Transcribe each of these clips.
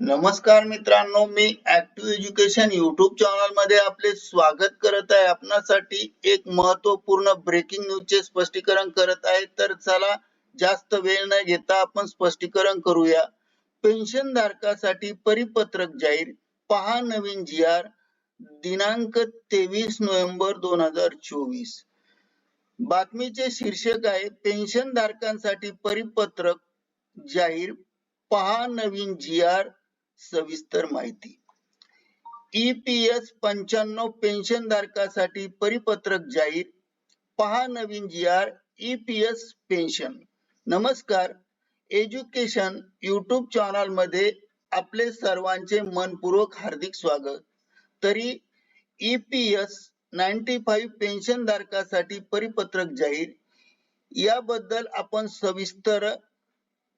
नमस्कार मित्रांनो मी ऍक्टिव्ह एज्युकेशन युट्यूब चॅनलमध्ये आपले स्वागत करत आहे. आपणासाठी एक महत्त्वपूर्ण ब्रेकिंग न्यूजचे स्पष्टीकरण करत आहे. तर चला जास्त वेळ न घेता आपण स्पष्टीकरण करूया. पेन्शन धारकासाठी परिपत्रक जाहीर. पहा नवीन जी आर दिनांक तेवीस नोव्हेंबर दोन हजार चोवीस. बातमीचे शीर्षक आहे पेन्शन धारकांसाठी परिपत्रक जाहीर. पहा नवीन जी आर सविस्तर माहिती. ईपीएस पंच्याण्णव पेन्शन धारकासाठी परिपत्रक जाहीर. पहा नवीन जी आर ईपीएस पेन्शन. नमस्कार. एज्युकेशन युट्यूब चॅनलमध्ये आपले सर्वांचे मनपूर्वक हार्दिक स्वागत. तरी ईपीएस नाईन्टी फाईव्ह पेन्शन धारकासाठी परिपत्रक जाहीर. याबद्दल आपण सविस्तर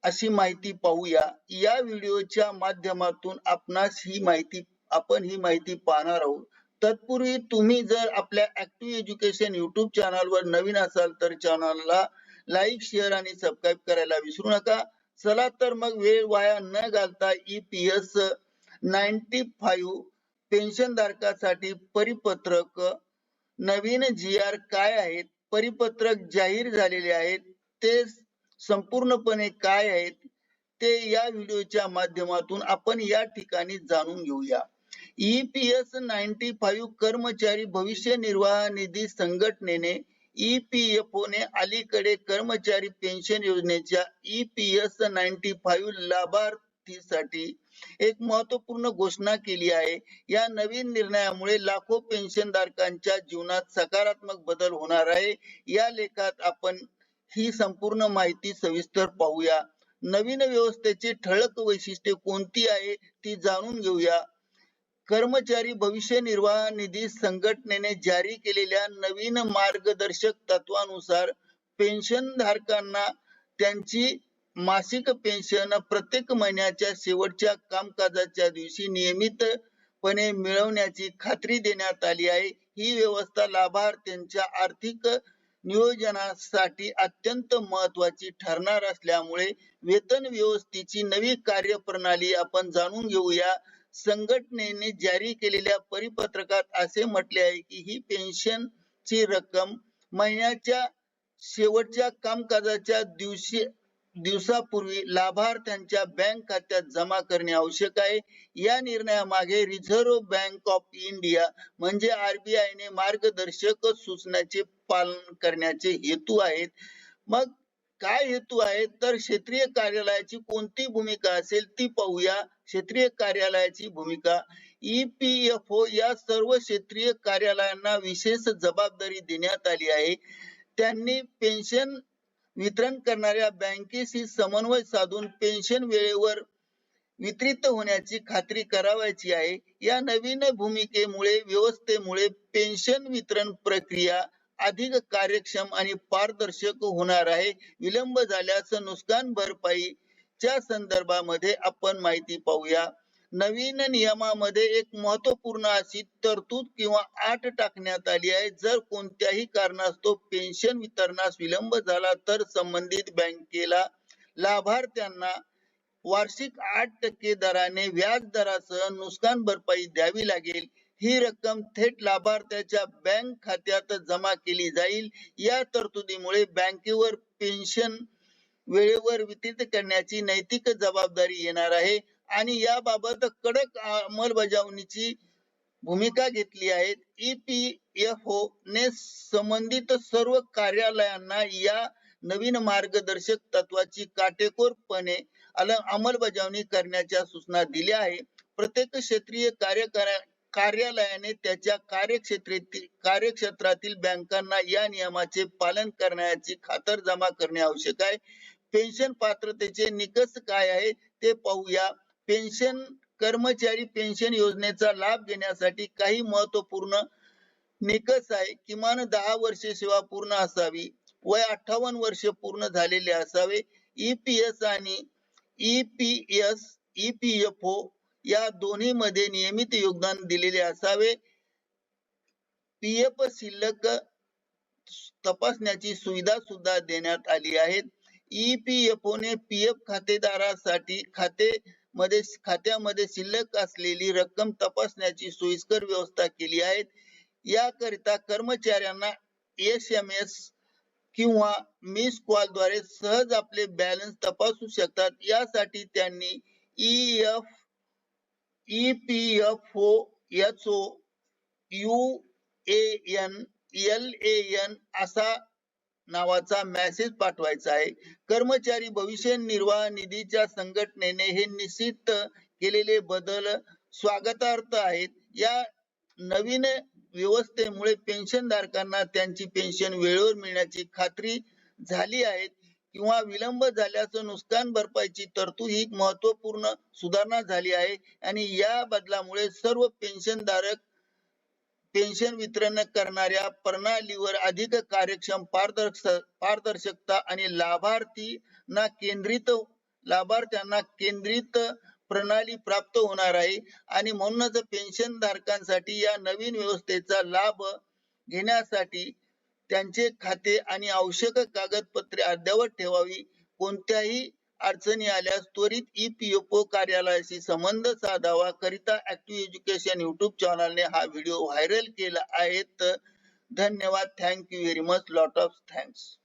अशी माहिती पाहूया. या व्हिडिओच्या माध्यमातून आपणास ही माहिती आपण ही माहिती पाहणार आहोत. तत्पूर्वी तुम्ही जर आपल्या ऍक्टिव्ह एज्युकेशन युट्यूब चॅनलवर नवीन असाल तर चॅनलला लाईक शेअर आणि सबस्क्राईब करायला विसरू नका. चला तर मग वेळ वाया न घालता E P S ninety five pension धारकासाठी परिपत्रक नवीन जी आर काय आहेत परिपत्रक जाहीर झालेले आहेत ते संपूर्णपणे काय आहेत ते या व्हिडिओच्या माध्यमातून आपण या ठिकाणी जाणून घेऊया. ईपीएस नाईन्टी फाईव्ह कर्मचारी भविष्य निर्वाह निधी संघटनेने ईपीएफओ ने अलीकडे कर्मचारी पेन्शन योजनेच्या ईपीएस नाईन्टी फाईव्ह लाभार्थीसाठी एक महत्त्वपूर्ण घोषणा केली आहे. या नवीन निर्णयामुळे लाखो पेन्शन धारकांच्या जीवनात सकारात्मक बदल होणार आहे. या लेखात आपण ही संपूर्ण माहिती सविस्तर पाहूया. नवीन व्यवस्थेची ठळक वैशिष्ट्ये कोणती आहे ती जाणून घेऊया. कर्मचारी भविष्य निर्वाह निधी संघटनेने जारी केलेल्या नवीन मार्गदर्शक तत्वानुसार पेन्शन धारकांना त्यांची मासिक पेन्शन प्रत्येक महिन्याच्या शेवटच्या कामकाजाच्या दिवशी नियमितपणे मिळवण्याची खात्री देण्यात आली आहे. ही व्यवस्था लाभार्थ्यांच्या आर्थिक नियोजनासाठी अत्यंत महत्वाची ठरणार असल्यामुळे वेतन व्यवस्थेची नवी कार्यप्रणाली आपण जाणून घेऊया. संघटनेने जारी केलेल्या परिपत्रकात असे म्हटले आहे की ही पेन्शन ची रक्कम महिन्याच्या शेवटच्या कामकाजाच्या दिवशी दिवसापूर्वी लाभार्थ्यांच्या बँक खात्यात जमा करणे आवश्यक आहे. या निर्णयामागे रिझर्व्ह बँक ऑफ इंडिया म्हणजे आरबीआय ने मार्गदर्शक सूचनाचे पालन करण्याचे हेतू आहेत. मग काय हेतू आहे तर क्षेत्रीय कार्यालयाची कोणती भूमिका असेल ती पाहूया. क्षेत्रीय कार्यालयाची भूमिका. ईपीएफओ या सर्व क्षेत्रीय कार्यालयांना विशेष जबाबदारी देण्यात आली आहे. त्यांनी पेन्शन वितरण करणाऱ्या बँकेशी समन्वय साधून पेन्शन वेळेवर वितरित होण्याची खात्री करावायची आहे. या नवीन भूमिकेमुळे व्यवस्थेमुळे पेन्शन वितरण प्रक्रिया अधिक कार्यक्षम आणि पारदर्शक होणार आहे. विलंब झाल्यास नुकसान भरपाईच्या संदर्भामध्ये आपण माहिती पाहूया. नवीन नियमामध्ये एक महत्त्वपूर्ण अशी तरतूद किंवा आट टाकण्यात आली आहे. जर कोणत्याही कारणास्तव पेन्शन वितरणास विलंब झाला तर संबंधित बँकेला लाभार्थ्यांना वार्षिक आठ टक्के दराने व्याज दरासह नुकसान भरपाई द्यावी लागेल. ही रक्कम थेट लाभार्थ्याच्या बँक खात्यात जमा केली जाईल. या तरतुदीमुळे बँकेवर पेन्शन वेळेवर वितरित करण्याची नैतिक जबाबदारी येणार आहे. आणि याबाबत कडक अंमलबजावणीची भूमिका घेतली आहे. ईपीएफओ ने संबंधित सर्व कार्यालयांना या नवीन मार्गदर्शक तत्वाची काटेकोरपणे अंमलबजावणी करण्याच्या सूचना दिल्या आहे. प्रत्येक क्षेत्रीय कार्य कार्यालयाने त्याच्या कार्यक्षेत्रातील कार्यक्षेत्रातील बँकांना या नियमाचे पालन करण्याची खातरजमा करणे आवश्यक आहे. पेन्शन पात्रतेचे निकष काय आहे ते पाहूया. पेन्शन कर्मचारी पेन्शन योजनेचा लाभ घेण्यासाठी काही महत्त्वपूर्ण निकष आहे. किमान दहा वर्षे सेवा पूर्ण असावी. वय अठ्ठावन्न वर्ष पूर्ण झालेले असावे. ईपीएस आणि ईपीएस ईपीएफओ या दोन्ही मध्ये नियमित योगदान दिलेले असावे. पीएफ शिल्लक तपासण्याची सुविधा सुद्धा देण्यात आली आहे. ईपीएफओ ने पीएफ खातेदारासाठी खाते मध्ये खात्यामध्ये शिल्लक असलेली रक्कम तपासण्याची सोयीस्कर व्यवस्था केली आहे. याकरिता कर्मचाऱ्यांना एस एम एस किंवा मिस कॉलद्वारे सहज आपले बॅलन्स तपासू शकतात. यासाठी त्यांनी E F E P F O H O U A N L A N असा नावाचा मेसेज पाठवायचा आहे. कर्मचारी भविष्य निर्वाह निधीच्या संघटनेने हे निश्चित केलेले बदल स्वागतार्थ आहेत. या नवीन व्यवस्थेमुळे पेन्शनधारकांना त्यांची पेन्शन वेळेवर मिळण्याची खात्री झाली आहे. किंवा विलंब झाल्यास नुकसान भरपाईची तरतूद ही महत्त्वपूर्ण सुधारणा झाली आहे. आणि या बदलामुळे सर्व पेन्शनधारक पेन्शन वितरण करणाऱ्या प्रणालीवर अधिक कार्यक्षम पारदर्शक पारदर्शकता आणि लाभार्थींना केंद्रित लाभार्थ्यांना केंद्रित प्रणाली प्राप्त होणार आहे. आणि म्हणूनच पेन्शन धारकांसाठी या नवीन व्यवस्थेचा लाभ घेण्यासाठी त्यांचे खाते आणि आवश्यक कागदपत्रे अद्ययावत ठेवावी. कोणत्याही अडचणी आल्यास त्वरित ईपीएफओ पी एफ ओ कार्यालयाशी संबंध साधावा. करिता ऍक्टिव्ह एज्युकेशन युट्यूब चॅनलने हा व्हिडिओ व्हायरल केला आहे. तर धन्यवाद. Thank you very much lot of thanks